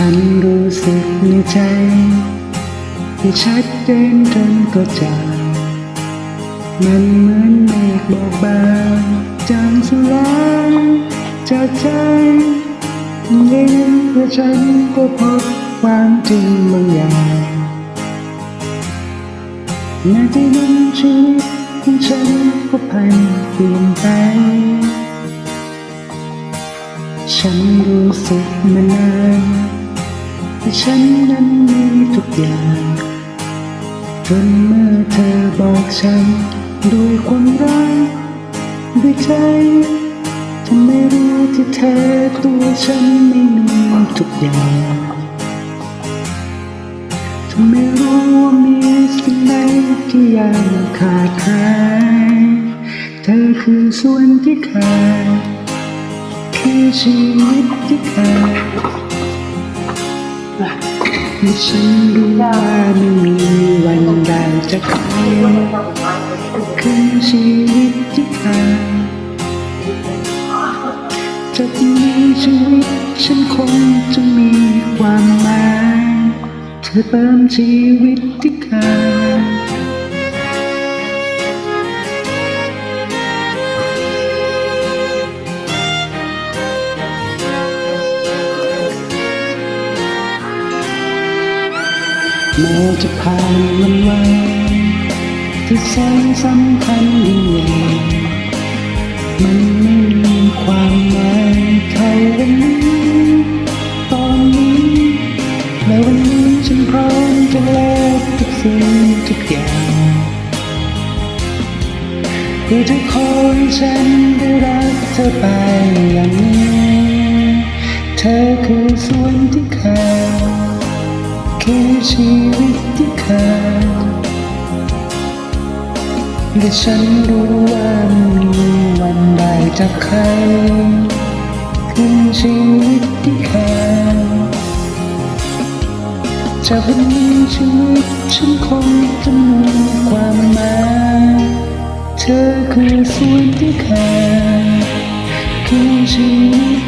ฉันรู้สึกในใจ ที่ชัดเจนจนก็จางมันเหมือนเมฆบอกบางจางสลายจากใจยิ่งเพื่อฉันก็พบความจริงบางอย่างในที่นั้นชีวิตของฉันก็พันเปลี่ยนไปฉันรู้สึกมานาน ว่ฉันนั้นมีทุกอย่างจนเมื่อเธอบอกฉันด้วยความรักด้วยใจฉันไม่รู้ที่แท้ตัวฉันไม่มีทุกอย่างฉันไม่รู้ว่ามีสิ่งใดที่ยังขาดหายเธอคือส่วนที่ขาดคือชีวิตที่ขาด ให้ฉันรู้ว่าไม่มีวันใดจะคอยคือชีวิตที่ขาดจากนี้ชีวิตฉันคงจะมีความหมายเธอเติมชีวิตที่ขาด แม้จะผ่านวันวานที่แสนสำคัญยิ่งใหญ่มันไม่มีความหมายเท่าวันนี้ตอนนี้และวันนี้ฉันพร้อมจะแลกทุกสิ่งทุกอย่างเพื่อจะขอให้ฉันได้รักเธอไปอย่างนี้ เธอคือส่วนที่ขาด คือชีวิตที่ขาดและฉันรู้ว่าม่มีวันได้จากใคร คือชีวิตที่ขาดจากวันนี้ชีวิตฉันคงจะมีความหมายเธอคือส่วนที่ขาดคือชีวิต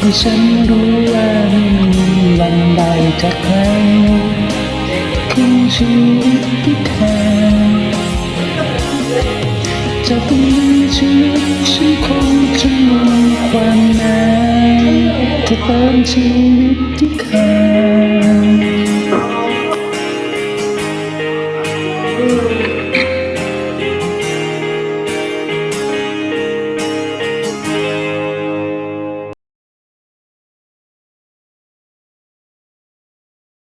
ที่ฉันรู้ว่าไม่มีวันใดจากใครขึ้นชีวิตที่แทนจะต้องมีชีวิตฉันคงจะมีความหมายจะเติมชีวิต